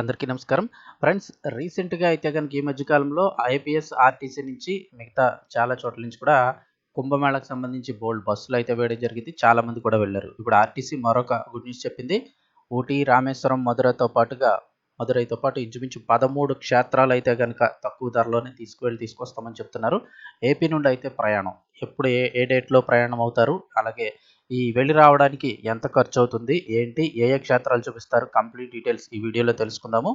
అందరికీ నమస్కారం. ఫ్రెండ్స్ రీసెంట్గా అయితే కనుక ఈ మధ్యకాలంలో ఐపీఎస్ ఆర్టీసీ నుంచి మిగతా చాలా చోట్ల నుంచి కూడా కుంభమేళకు సంబంధించి బోల్డ్ బస్సులు అయితే వేయడం జరిగింది. చాలామంది కూడా వెళ్ళారు. ఇప్పుడు ఆర్టీసీ మరొక గుడ్ న్యూస్ చెప్పింది. ఊటీ రామేశ్వరం మధురతో పాటుగా మధురైతో పాటు ఇంచుమించు పదమూడు క్షేత్రాలు అయితే కనుక తక్కువ ధరలోనే తీసుకువెళ్ళి తీసుకొస్తామని చెప్తున్నారు. ఏపీ నుండి అయితే ప్రయాణం. ఎప్పుడు ఏ ఏ డేట్లో ప్రయాణం అవుతారు? అలాగే ఈ వెళ్ళి రావడానికి ఎంత ఖర్చు అవుతుంది ఏంటి ఏ ఏ క్షేత్రాలు చూపిస్తారు కంప్లీట్ డీటెయిల్స్ ఈ వీడియోలో తెలుసుకుందాము.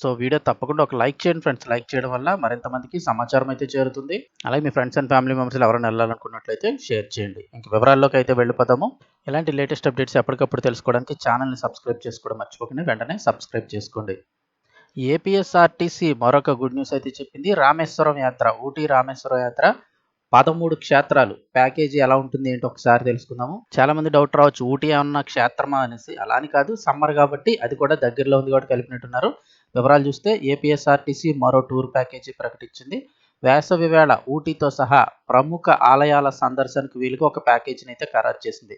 సో వీడియో తప్పకుండా ఒక లైక్ చేయండి ఫ్రెండ్స్. లైక్ చేయడం వల్ల మరింత మందికి సమాచారం అయితే చేరుతుంది. అలాగే మీ ఫ్రెండ్స్ అండ్ ఫ్యామిలీ మెంబర్స్ ఎవరైనా వెళ్ళాలనుకున్నట్లయితే షేర్ చేయండి. ఇంక వివరాల్లోకి అయితే వెళ్ళిపోతాము ఇలాంటి లేటెస్ట్ అప్డేట్స్ ఎప్పటికప్పుడు తెలుసుకోవడానికి ఛానల్ని సబ్స్క్రైబ్ చేసుకోవడం మర్చిపోకుండా వెంటనే సబ్స్క్రైబ్ చేసుకోండి. ఏపీఎస్ఆర్టీసీ మరొక గుడ్ న్యూస్ అయితే చెప్పింది రామేశ్వరం యాత్ర ఊటీ రామేశ్వరం యాత్ర. పదమూడు క్షేత్రాలు. ప్యాకేజీ ఎలా ఉంటుంది ఏంటో ఒకసారి తెలుసుకుందాము. చాలా మంది డౌట్ రావచ్చు. ఊటీ అన్న క్షేత్రమా అనేసి. అలా అని కాదు. సమ్మర్ కాబట్టి అది కూడా దగ్గరలో ఉంది కాబట్టి కలిపినట్టున్నారు. వివరాలు చూస్తే ఏపీఎస్ఆర్టీసీ మరో టూర్ ప్యాకేజీ ప్రకటించింది. వేసవి వేళ ఊటీతో సహా ప్రముఖ ఆలయాల సందర్శనకు వీలుగా ఒక ప్యాకేజీని అయితే ఖరారు చేసింది.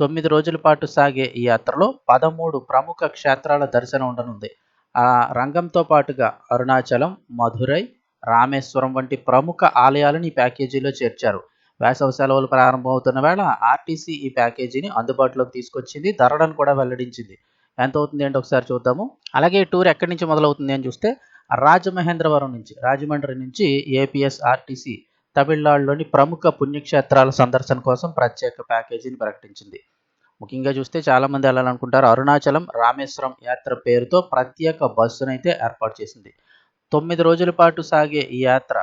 తొమ్మిది రోజుల పాటు సాగే ఈ యాత్రలో పదమూడు ప్రముఖ క్షేత్రాల దర్శనం ఉండనుంది. ఆ రంగంతో పాటుగా అరుణాచలం మధురై రామేశ్వరం వంటి ప్రముఖ ఆలయాలను ఈ ప్యాకేజీలో చేర్చారు. వేసవి సెలవులు ప్రారంభమవుతున్న వేళ ఆర్టీసీ ఈ ప్యాకేజీని అందుబాటులోకి తీసుకొచ్చింది. ధరలను కూడా వెల్లడించింది. ఎంత అవుతుంది అంటే ఒకసారి చూద్దాము. అలాగే టూర్ ఎక్కడి నుంచి మొదలవుతుంది అని చూస్తే రాజమహేంద్రవరం నుంచి రాజమండ్రి నుంచి ఏపీఎస్ ఆర్టీసీ తమిళనాడులోని ప్రముఖ పుణ్యక్షేత్రాల సందర్శన కోసం ప్రత్యేక ప్యాకేజీని ప్రకటించింది. ముఖ్యంగా చూస్తే చాలామంది వెళ్ళాలనుకుంటారు. అరుణాచలం రామేశ్వరం యాత్ర పేరుతో ప్రత్యేక బస్సునైతే ఏర్పాటు చేసింది. తొమ్మిది రోజుల పాటు సాగే ఈ యాత్ర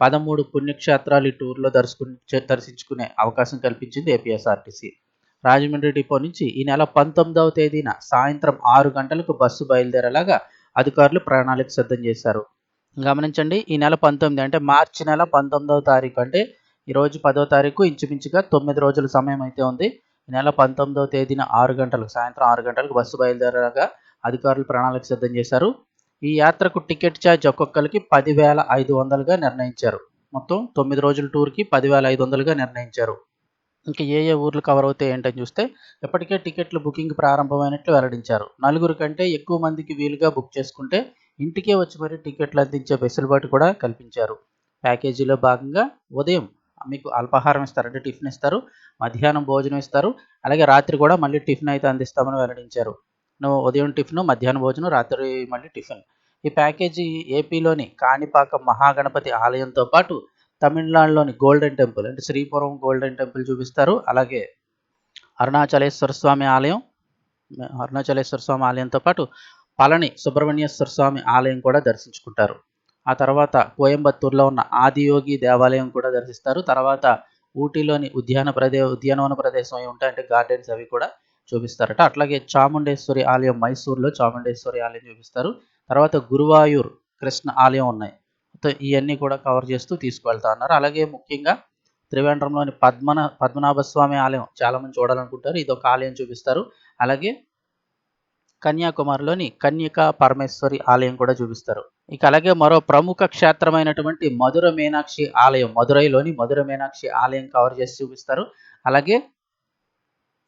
పదమూడు పుణ్యక్షేత్రాలు ఈ టూర్లో దర్శకుని దర్శించుకునే అవకాశం కల్పించింది ఏపీఎస్ఆర్టీసీ. రాజమండ్రి డిపో నుంచి ఈ నెల పంతొమ్మిదవ తేదీన సాయంత్రం ఆరు గంటలకు బస్సు బయలుదేరేలాగా అధికారులు ప్రణాళిక సిద్ధం చేశారు. గమనించండి ఈ నెల పంతొమ్మిది అంటే మార్చి నెల పంతొమ్మిదవ తారీఖు అంటే ఈరోజు పదో తారీఖు ఇంచుమించుగా తొమ్మిది రోజుల సమయం అయితే ఉంది. ఈ నెల పంతొమ్మిదవ తేదీన ఆరు గంటలకు సాయంత్రం ఆరు గంటలకు బస్సు బయలుదేరేలాగా అధికారులు ప్రణాళిక సిద్ధం చేశారు. ఈ యాత్రకు టికెట్ ఛార్జ్ ఒక్కొక్కరికి పదివేల ఐదు వందలుగా నిర్ణయించారు. మొత్తం తొమ్మిది రోజుల టూర్కి పదివేల ఐదు వందలుగా నిర్ణయించారు. ఇంకా ఏ ఏ ఊర్లు కవర్ అవుతాయి ఏంటని చూస్తే ఇప్పటికే టికెట్లు బుకింగ్ ప్రారంభమైనట్లు వెల్లడించారు. నలుగురు కంటే ఎక్కువ మందికి వీలుగా బుక్ చేసుకుంటే ఇంటికే వచ్చి మరీ టికెట్లు అందించే వెసులుబాటు కూడా కల్పించారు. ప్యాకేజీలో భాగంగా ఉదయం మీకు అల్పాహారం ఇస్తారు అంటే టిఫిన్ ఇస్తారు మధ్యాహ్నం భోజనం ఇస్తారు అలాగే రాత్రి కూడా మళ్ళీ టిఫిన్ అయితే అందిస్తామని వెల్లడించారు. నువ్వు ఉదయం టిఫిన్ మధ్యాహ్నం భోజనం రాత్రి మళ్ళీ టిఫిన్. ఈ ప్యాకేజీ ఏపీలోని కాణిపాక మహాగణపతి ఆలయంతో పాటు తమిళనాడులోని గోల్డెన్ టెంపుల్ అంటే శ్రీపురం గోల్డెన్ టెంపుల్ చూపిస్తారు. అలాగే అరుణాచలేశ్వర స్వామి ఆలయం అరుణాచలేశ్వర స్వామి ఆలయంతో పాటు పళని సుబ్రహ్మణ్యేశ్వర స్వామి ఆలయం కూడా దర్శించుకుంటారు. ఆ తర్వాత కోయంబత్తూరులో ఉన్న ఆదియోగి దేవాలయం కూడా దర్శిస్తారు. తర్వాత ఊటీలోని ఉద్యాన ప్రదే ఉద్యానవన ప్రదేశం అవి ఉంటాయి అంటే గార్డెన్స్ అవి కూడా చూపిస్తారట. అట్లాగే చాముండేశ్వరి ఆలయం మైసూర్లో చాముండేశ్వరి ఆలయం చూపిస్తారు. తర్వాత గురువాయూర్ కృష్ణ ఆలయం ఉన్నాయి. ఇవన్నీ కూడా కవర్ చేస్తూ తీసుకువెళ్తా ఉన్నారు. అలాగే ముఖ్యంగా త్రివేంద్రంలోని పద్మన పద్మనాభ స్వామి ఆలయం చాలామంది చూడాలనుకుంటారు. ఇది ఒక ఆలయం చూపిస్తారు. అలాగే కన్యాకుమారిలోని కన్యకా పరమేశ్వరి ఆలయం కూడా చూపిస్తారు. ఇక అలాగే మరో ప్రముఖ క్షేత్రమైనటువంటి మధుర మీనాక్షి ఆలయం మధురైలోని మధుర మీనాక్షి ఆలయం కవర్ చేసి చూపిస్తారు. అలాగే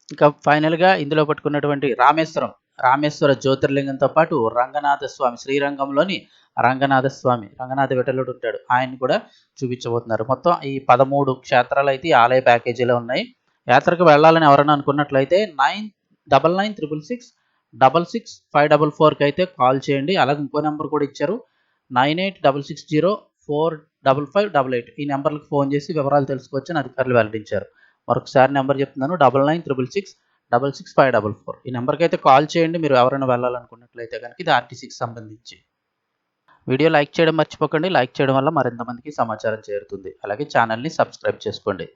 ఇంకా ఫైనల్గా ఇందులో పట్టుకున్నటువంటి రామేశ్వరం రామేశ్వర జ్యోతిర్లింగంతో పాటు రంగనాథ స్వామి శ్రీరంగంలోని రంగనాథ స్వామి రంగనాథ విఠలుడు ఉంటాడు. ఆయన కూడా చూపించబోతున్నారు. మొత్తం ఈ పదమూడు క్షేత్రాలు అయితే ఆలయ ప్యాకేజీలో ఉన్నాయి. యాత్రకు వెళ్ళాలని ఎవరైనా అనుకున్నట్లయితే nine double nine triple six double six five double ఫోర్కి అయితే కాల్ చేయండి. అలాగే ఇంకో నెంబర్ కూడా ఇచ్చారు. Nine eight double six zero four double five double eight. ఈ నెంబర్లకు ఫోన్ చేసి వివరాలు తెలుసుకోవచ్చని అధికారులు వెల్లడించారు. మరొకసారి నెంబర్ చెప్తున్నాను. Double nine triple six double six five double four. ఈ నెంబర్కి అయితే కాల్ చేయండి. మీరు ఎవరైనా వెళ్ళాలనుకున్నట్లయితే కనుక ఇది ఆర్టీసీకి సంబంధించి. వీడియో లైక్ చేయడం మర్చిపోకండి. లైక్ చేయడం వల్ల మరింత మందికి సమాచారం చేరుతుంది. అలాగే ఛానల్ని సబ్స్క్రైబ్ చేసుకోండి.